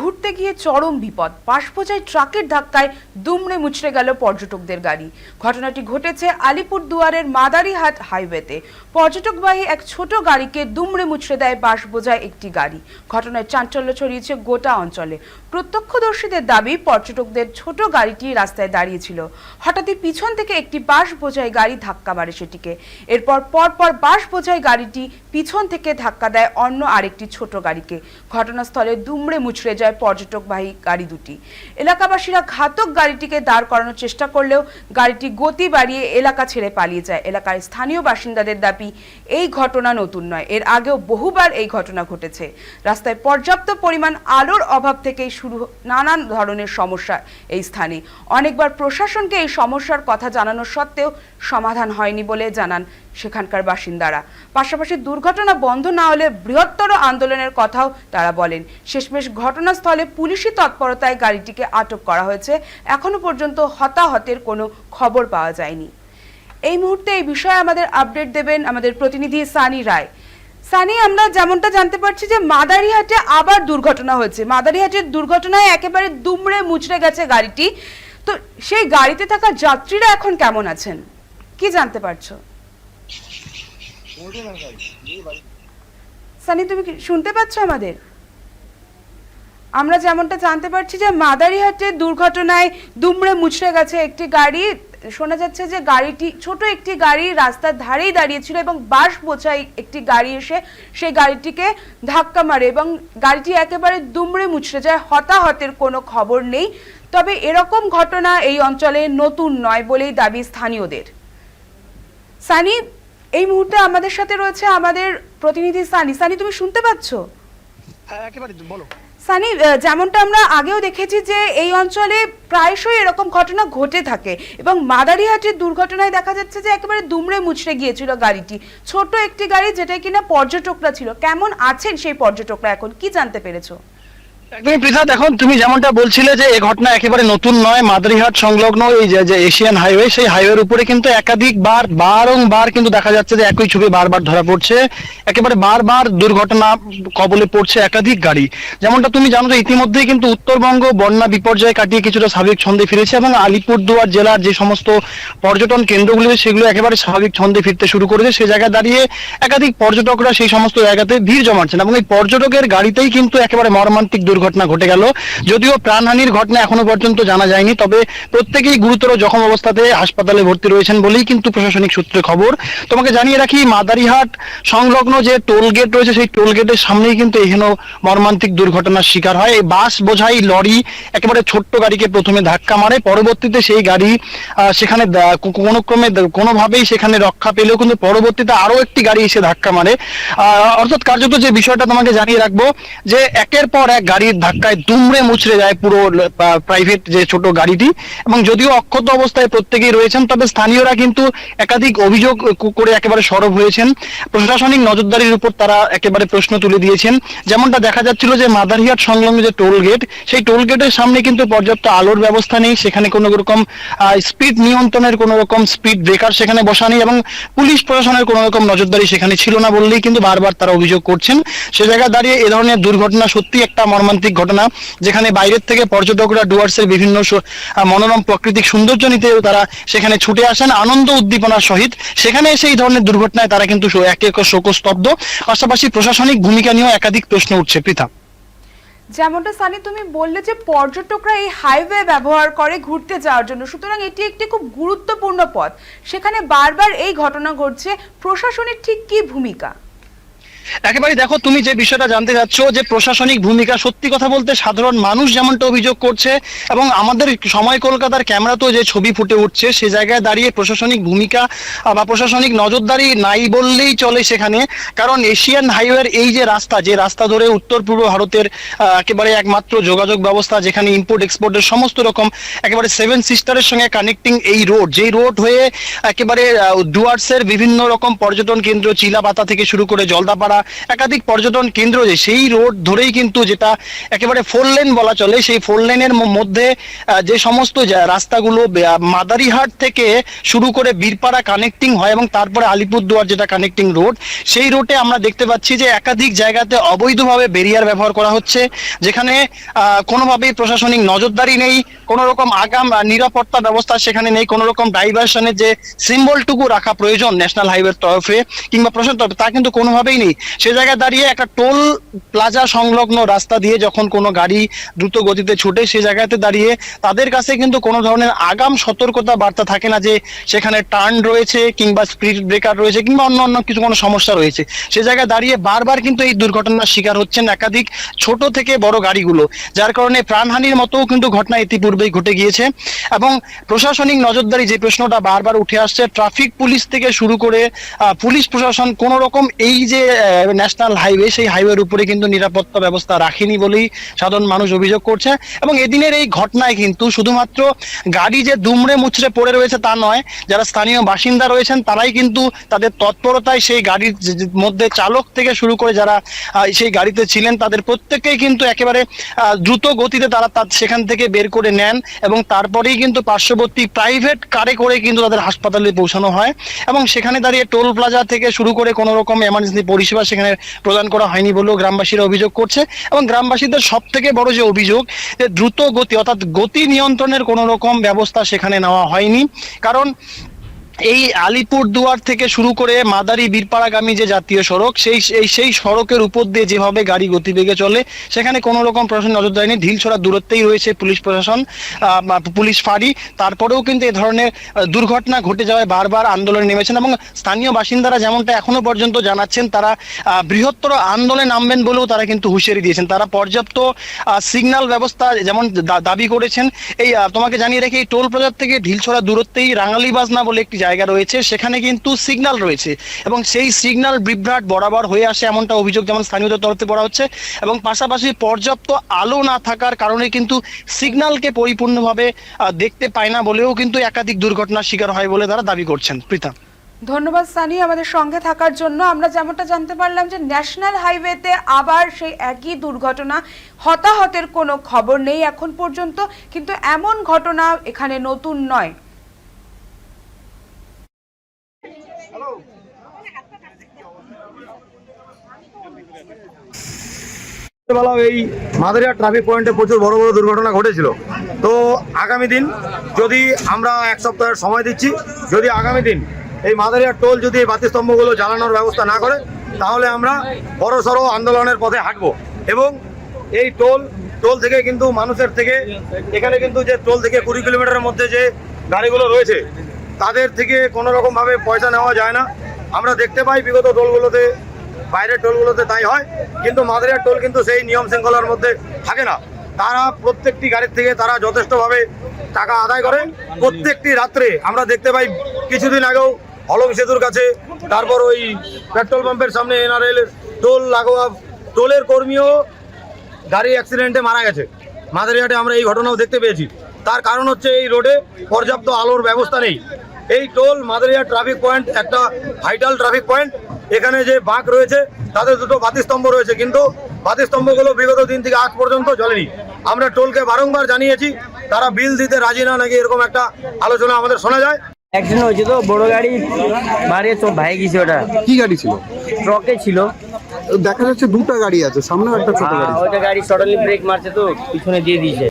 ঘুরতে গিয়ে চরম বিপদ। বাসবোঝাই ট্রাকের ধাক্কায় দুমড়ে মুচড়ে গেল পর্যটকদের গাড়ি। ঘটনাটি ঘটেছে আলিপুর দুয়ারের মাদারিহাট হাইওয়েতে। পর্যটকবাহী এক ছোট গাড়িকে দুমড়ে মুচড়ে দেয় বাস বোঝায় একটি গাড়ি। ঘটনায় চাঞ্চল্য ছড়িয়েছে গোটা অঞ্চলে। প্রত্যক্ষদর্শীদের দাবি, পর্যটকদের ছোট গাড়িটি রাস্তায় দাঁড়িয়েছিল। হঠাৎই পিছন থেকে একটি বাস বোঝাই গাড়ি ধাক্কা মারে সেটিকে। এরপর পরপর বাস বোঝাই গাড়িটি পিছন থেকে ধাক্কা দেয় অন্য আরেকটি ছোট গাড়িকে। ঘটনাস্থলে দুমড়ে মুচড়ে যায় পর্যটকবাহী গাড়ি দুটি। এলাকাবাসীরা ঘাতক গাড়িটিকে দাঁড় করানোর চেষ্টা করলেও গাড়িটি গতি বাড়িয়ে এলাকা ছেড়ে পালিয়ে যায়। এলাকার স্থানীয় বাসিন্দাদের দাবি, এই ঘটনা নতুন নয়। এর আগেও বহুবার এই ঘটনা ঘটেছে। রাস্তায় পর্যাপ্ত পরিমাণ আলোর অভাব থেকেই শুরু নানান ধরনের সমস্যা এই স্থানে। অনেকবার প্রশাসনকে এই সমস্যার কথা জানানো সত্ত্বেও সমাধান হয়নি বলে জানান সেখানকার বাসিন্দারা। পাশাপাশি দুর্ঘটনা বন্ধ না হলে বৃহত্তর আন্দোলনের কথাও তারা বলেন। শেষমেশ ঘটনাস্থলে পুলিশি তৎপরতায় গাড়িটিকে আটক করা হয়েছে। এখনও পর্যন্ত হতাহতের কোনো খবর পাওয়া যায়নি। এই মুহূর্তে এই বিষয়ে আমাদের আপডেট দেবেন আমাদের প্রতিনিধি সানি রায়। সানি, আমরা যেমনটা জানতে পারছি যে মাদারিহাটে আবার দুর্ঘটনা হয়েছে। মাদারিহাটের দুর্ঘটনায় একেবারে দুমড়ে মুচড়ে গেছে গাড়িটি। তো সেই গাড়িতে থাকা যাত্রীরা এখন কেমন আছেন? কি জানতে পারছ? সানি, তুমি শুনতে পাচ্ছ আমাদের? আমরা যেমনটা জানতে পারছি যে মাদারিহাটে দুর্ঘটনায় দুমড়ে মুচড়ে গেছে একটি গাড়ি। শোনা যাচ্ছে যে গাড়িটি, ছোট একটি গাড়ি রাস্তার ধারেই দাঁড়িয়েছিল এবং বাস বোঝাই একটি গাড়ি এসে সেই গাড়িটিকে ধাক্কা মারে এবং গাড়িটি একেবারে দুমড়ে মুচড়ে যায়। হতাহতের কোনো খবর নেই। তবে এরকম ঘটনা এই অঞ্চলে নতুন নয় বলেই দাবি স্থানীয়দের। সানি, এই মুহূর্তে আমাদের সাথে রয়েছে আমাদের প্রতিনিধি সানি। সানি, তুমি শুনতে পাচ্ছো? হ্যাঁ একেবারে, বলো। সানি যেমনটা আমরা আগেও দেখেছি যে এই অঞ্চলে প্রায়শই এরকম ঘটনা ঘটে থাকে এবং মাদারিহাটের দুর্ঘটনায় দেখা যাচ্ছে যে একেবারে দুমড়ে মুচড়ে গিয়েছিল গাড়িটি। ছোট একটি গাড়ি যেটা কিনা পর্যটকরা ছিল। কেমন আছেন সেই পর্যটকরা এখন? কি জানতে পেরেছ? একদমই পৃথা দেখুন তুমি যেমনটা বলছিলে যে এই ঘটনা একেবারে নতুন নয়, মাদারিহাট সংলগ্ন এই যে এশিয়ান হাইওয়ে, সেই হাইওয়ের উপরে কিন্তু একাধিকবার, বারংবার কিন্তু দেখা যাচ্ছে যে একই ছবি বারবার ধরা পড়ছে। একেবারে বারবার দুর্ঘটনা কবলে পড়ছে একাধিক গাড়ি। যেমনটা তুমি জানো যে ইতিমধ্যেই কিন্তু উত্তরবঙ্গ বন্যা বিপর্যয় কাটিয়ে কিছুটা স্বাভাবিক ছন্দে ফিরেছে এবং আলিপুরদুয়ার জেলার যে সমস্ত পর্যটন কেন্দ্রগুলি সেগুলো একেবারে স্বাভাবিক ছন্দে ফিরতে শুরু করেছে। সেই জায়গায় দাঁড়িয়ে একাধিক পর্যটকরা সেই সমস্ত জায়গাতে ভিড় জমাচ্ছেন এবং এই পর্যটকের গাড়িতেই কিন্তু একেবারে মর্মান্তিক দুর্ঘটনা ঘটে গেল। যদিও প্রাণহানির ঘটনা এখনও পর্যন্ত জানা যায়নি, তবে প্রত্যেকেই গুরুতর জখম অবস্থাতে হাসপাতালে ভর্তি রয়েছেন বলেই কিন্তু প্রশাসনিক সূত্রে খবর। তোমাকে জানিয়ে রাখি, মাদারিহাট সংলগ্ন যে টোল গেট রয়েছে, সেই টোল গেটের সামনেই কিন্তু এহেন মর্মান্তিক দুর্ঘটনার শিকার হয়। এই বাস বোঝাই লরি একেবারে ছোট্ট গাড়িকে প্রথমে ধাক্কা মারে, পরবর্তীতে সেই গাড়ি সেখানে কোনো ক্রমে কোনোভাবেই সেখানে রক্ষা পেলেও কিন্তু পরবর্তীতে আরও একটি গাড়ি এসে ধাক্কা মারে। অর্থাৎ কার্যত যে বিষয়টা তোমাকে জানিয়ে রাখব, যে একের পর এক গাড়ির ধাক্কায় দুমড়ে মুচড়ে যায় পুরো প্রাইভেট যে ছোট গাড়িটি। এবং যদিও অক্ষত অবস্থায় প্রত্যেকেই রয়েছেন, তবে স্থানীয়রা কিন্তু একাধিক অভিযোগ করে একেবারে সরব হয়েছেন। প্রশাসনিক নজরদারির উপর তারা একেবারে প্রশ্ন তুলে দিয়েছেন। যেমনটা দেখা যাচ্ছিল যে মাদারিহাট সংলগ্ন যে টোল গেট, সেই টোল গেটের সামনে কিন্তু পর্যাপ্ত আলোর ব্যবস্থা নেই। সেখানে কোনো রকম স্পিড নিয়ন্ত্রণের কোনো রকম স্পিড ব্রেকার সেখানে বসা নেই এবং পুলিশ প্রশাসনের কোনো রকম নজরদারি সেখানে ছিল না বললেই কিন্তু বারবার তারা অভিযোগ করছেন। সে জায়গায় দাঁড়িয়ে এ ধরনের দুর্ঘটনা সত্যি একটা মর্মান্তিক ঘটনা, যেখানে বাইরের থেকে পর্যটকরা ডুয়ার্সের বিভিন্ন মনোরম প্রাকৃতিক সৌন্দর্য নিতেও তারা সেখানে ছুটে আসেন। আনন্দ উদ্দীপনার সহিত সেখানে এসে এই ধরনের দুর্ঘটনায় তারা কিন্তু একে একে শোকস্তব্ধ। পাশাপাশি প্রশাসনিক ভূমিকা নিয়েও একাধিক প্রশ্ন উঠছে, পৃথা। যেমনটা সানি, তুমি বললে যে পর্যটকরা এই হাইওয়ে ব্যবহার করে ঘুরতে যাওয়ার জন্য। সুতরাং এটি একটি খুব গুরুত্বপূর্ণ পথ। সেখানে বারবার এই ঘটনা ঘটছে। প্রশাসনের ঠিক কি ভূমিকা? একেবারে দেখো তুমি যে বিষয়টা জানতে যাচ্ছ যে প্রশাসনিক ভূমিকা, সত্যি কথা বলতে সাধারণ মানুষ যেমনটা অভিযোগ করছে এবং আমাদের সময় কলকাতার ক্যামেরাতেও যে ছবি ফুটে উঠছে, সে জায়গায় দাঁড়িয়ে প্রশাসনিক ভূমিকা বা প্রশাসনিক নজরদারি নাই বললেই চলে সেখানে। কারণ এশিয়ান হাইওয়ের এই যে রাস্তা যে রাস্তা ধরে উত্তর পূর্ব ভারতের একেবারে একমাত্র যোগাযোগ ব্যবস্থা, যেখানে ইম্পোর্ট এক্সপোর্টের সমস্ত রকম, একেবারে সেভেন সিস্টারের সঙ্গে কানেক্টিং এই রোড যেই রোড হয়ে একেবারে ডুয়ার্সের বিভিন্ন রকম পর্যটন কেন্দ্র চিলাপাতা থেকে শুরু করে জলদাপাড়া একাধিক পর্যটন কেন্দ্র যে সেই রোড ধরেই কিন্তু যেটা একেবারে ফোর লেন বলা চলে, সেই ফোর লেনের মধ্যে যে সমস্ত রাস্তাগুলো মাদারিহাট থেকে শুরু করে বীরপাড়া কানেক্টিং হয় এবং তারপরে আলিপুরদুয়ার যেটা কানেক্টিং রোড সেই রোডে আমরা দেখতে পাচ্ছি যে একাধিক জায়গাতে অবৈধভাবে বেরিয়ার ব্যবহার করা হচ্ছে, যেখানে কোনোভাবেই প্রশাসনিক নজরদারি নেই কোনো রকম আগাম নিরাপত্তা ব্যবস্থা সেখানে নেই কোনো রকম ডাইভারশনের যে সিম্বলটুকু রাখা প্রয়োজন ন্যাশনাল হাইওয়ের তরফে কিংবা প্রশাসন তরফে, তা কিন্তু কোনোভাবেই নেই। সে জায়গায় দাঁড়িয়ে একটা টোল প্লাজা সংলগ্ন রাস্তা দিয়ে যখন কোনো গাড়ি দ্রুত গতিতে ছুটে, সে জায়গাতে দাঁড়িয়ে তাদের কাছে কিন্তু কোনো ধরনের আগাম সতর্কতা বার্তা থাকে না যে সেখানে টার্ন রয়েছে কিংবা স্পিড ব্রেকার রয়েছে কিংবা অন্য অন্য কিছু কোনো সমস্যা রয়েছে। সে জায়গায় দাঁড়িয়ে বারবার কিন্তু এই দুর্ঘটনার শিকার হচ্ছেন একাধিক ছোট থেকে বড় গাড়িগুলো, যার কারণে প্রাণহানির মতোও কিন্তু ঘটনা ইতিপূর্বেই ঘটে গিয়েছে। এবং প্রশাসনিক নজরদারি যে প্রশ্নটা বারবার উঠে আসছে, ট্রাফিক পুলিশ থেকে শুরু করে পুলিশ প্রশাসন কোন রকম এই যে ন্যাশনাল হাইওয়ে সেই হাইওয়ের উপরে কিন্তু নিরাপত্তা ব্যবস্থা রাখেনি বলেই সাধারণ মানুষ অভিযোগ করছে। এবং এদিনের এই ঘটনায় কিন্তু শুধুমাত্র গাড়ি যে দুমড়ে মুচড়ে পড়ে রয়েছে তা নয়, যারা স্থানীয় বাসিন্দা রয়েছেন, তারাই কিন্তু তাদের তৎপরতায় সেই গাড়ির মধ্যে চালক থেকে শুরু করে যারা সেই গাড়িতে ছিলেন, তাদের প্রত্যেককেই কিন্তু একেবারে দ্রুত গতিতে তারা সেখান থেকে বের করে নেন এবং তারপরেই কিন্তু পার্শ্ববর্তী প্রাইভেট কারে করে কিন্তু তাদের হাসপাতালে পৌঁছানো হয়। এবং সেখানে দাঁড়িয়ে টোল প্লাজা থেকে শুরু করে কোনো রকম এমার্জেন্সি পরিষেবা সেখানে প্রদান করা হয়নি বলেও গ্রামবাসীরা অভিযোগ করছে এবং গ্রামবাসীদের সব থেকে বড় যে অভিযোগ যে দ্রুত গতি অর্থাৎ গতি নিয়ন্ত্রণের কোনো রকম ব্যবস্থা সেখানে নেওয়া হয়নি। কারণ এই আলিপুর দুয়ার থেকে শুরু করে মাদারি বীরপাড়াগামী যে জাতীয় সড়ক, সেই সেই সেই সড়কের উপর দিয়ে যেভাবে গাড়ি গতিবেগে চলে, সেখানে কোনো রকম প্রশাসন নজরদারি নেই ঢিল ছড়া দূরত্বেই রয়েছে পুলিশ প্রশাসন পুলিশ ফাঁড়ি। তারপরেও কিন্তু এ ধরনের দুর্ঘটনা ঘটে যাওয়ায় বারবার আন্দোলনে নেমেছেন এবং স্থানীয় বাসিন্দারা যেমনটা এখনও পর্যন্ত জানাচ্ছেন, তারা বৃহত্তর আন্দোলনে নামবেন বলেও তারা কিন্তু হুঁশিয়ারি দিয়েছেন। তারা পর্যাপ্ত সিগন্যাল ব্যবস্থা যেমন দাবি করেছেন, এই তোমাকে জানিয়ে রেখে, এই টোল প্লাজার থেকে ঢিলছড়া দূরত্বেই রাঙালি বাজনা বলে একটি জায়গা রয়েছে, সেখানে কিন্তু সিগন্যাল রয়েছে। এবং সেই সিগন্যাল বিভ্রাট বরাবর হয়ে আসে এমনটা অভিযোগ যেমন স্থানীয়দের তরফে বলা হচ্ছে। এবং পাশাপাশি পর্যাপ্ত আলো না থাকার কারণে কিন্তু সিগন্যালকে পরিপূর্ণভাবে দেখতে পায় না বলেও কিন্তু একাধিক দুর্ঘটনার শিকার হয় বলে তারা দাবি করছেন। প্রীতা। ধন্যবাদ সানি, আমাদের সঙ্গে থাকার জন্য। আমরা যেমনটা জানতে পারলাম যে ন্যাশনাল হাইওয়েতে আবার সেই একই দুর্ঘটনা, হতাহতের কোনো খবর নেই এখন পর্যন্ত। কিন্তু এমন ঘটনা এখানে নতুন নয়। এই মাদারিয়া ট্রাফিক পয়েন্টে প্রচুর বড় বড় দুর্ঘটনা ঘটেছিল। তো আগামী দিন যদি আমরা এক সপ্তাহের সময় দিচ্ছি, যদি আগামী দিন এই মাদারিয়া টোল যদি এই বাতিস্তম্ভগুলো জ্বালানোর ব্যবস্থা না করে, তাহলে আমরা বড় সড়ো আন্দোলনের পথে হাঁটবো। এবং এই টোল টোল থেকে কিন্তু মানুষের থেকে, এখানে কিন্তু যে টোল থেকে কুড়ি কিলোমিটারের মধ্যে যে গাড়িগুলো রয়েছে, তাদের থেকে কোনো রকমভাবে পয়সা নেওয়া যায় না। আমরা দেখতে পাই বিগত টোলগুলোতে বাইরের টোলগুলোতে তাই হয়, কিন্তু মাদারিয়ার টোল কিন্তু সেই নিয়ম শৃঙ্খলার মধ্যে থাকে না। তারা প্রত্যেকটি গাড়ির থেকে তারা যথেষ্টভাবে টাকা আদায় করে। প্রত্যেকটি রাত্রে আমরা দেখতে পাই, কিছুদিন আগেও হলং সেতুর কাছে, তারপর ওই পেট্রোল পাম্পের সামনে এনআরএল টোল লাগোয়া, টোলের কর্মীও গাড়ি অ্যাক্সিডেন্টে মারা গেছে। মাদারিহাটে আমরা এই ঘটনাও দেখতে পেয়েছি। তার কারণ হচ্ছে এই রোডে পর্যাপ্ত আলোর ব্যবস্থা নেই। এই টোল মাদারিয়া ট্রাফিক পয়েন্ট একটা ভাইটাল ট্রাফিক পয়েন্ট। এখানে যে বাঁক রয়েছে তাদের দুটো বাতিস্তম্ভ রয়েছে কিন্তু বাতিস্তম্ভগুলো বিগত দিন থেকে আজ পর্যন্ত জ্বলেনি। আমরা টোলকে বারংবার জানিয়েছি তারা বিল দিতে রাজি না নাকি এরকম একটা আলোচনা আমাদের শোনা যায়? অ্যাক্সিডেন্ট হয়েছে তো বড় গাড়ি মারিয়ে তো ভাই গেছে ওটা। কি গাড়ি ছিল? ট্রকে ছিল। দেখা যাচ্ছে দুটো গাড়ি আছে সামনেও একটা ছোট হ্যাঁ, গাড়ি ওইটা গাড়ি সডনলি ব্রেক মারছে তো পিছনে দিয়ে দিয়েছে।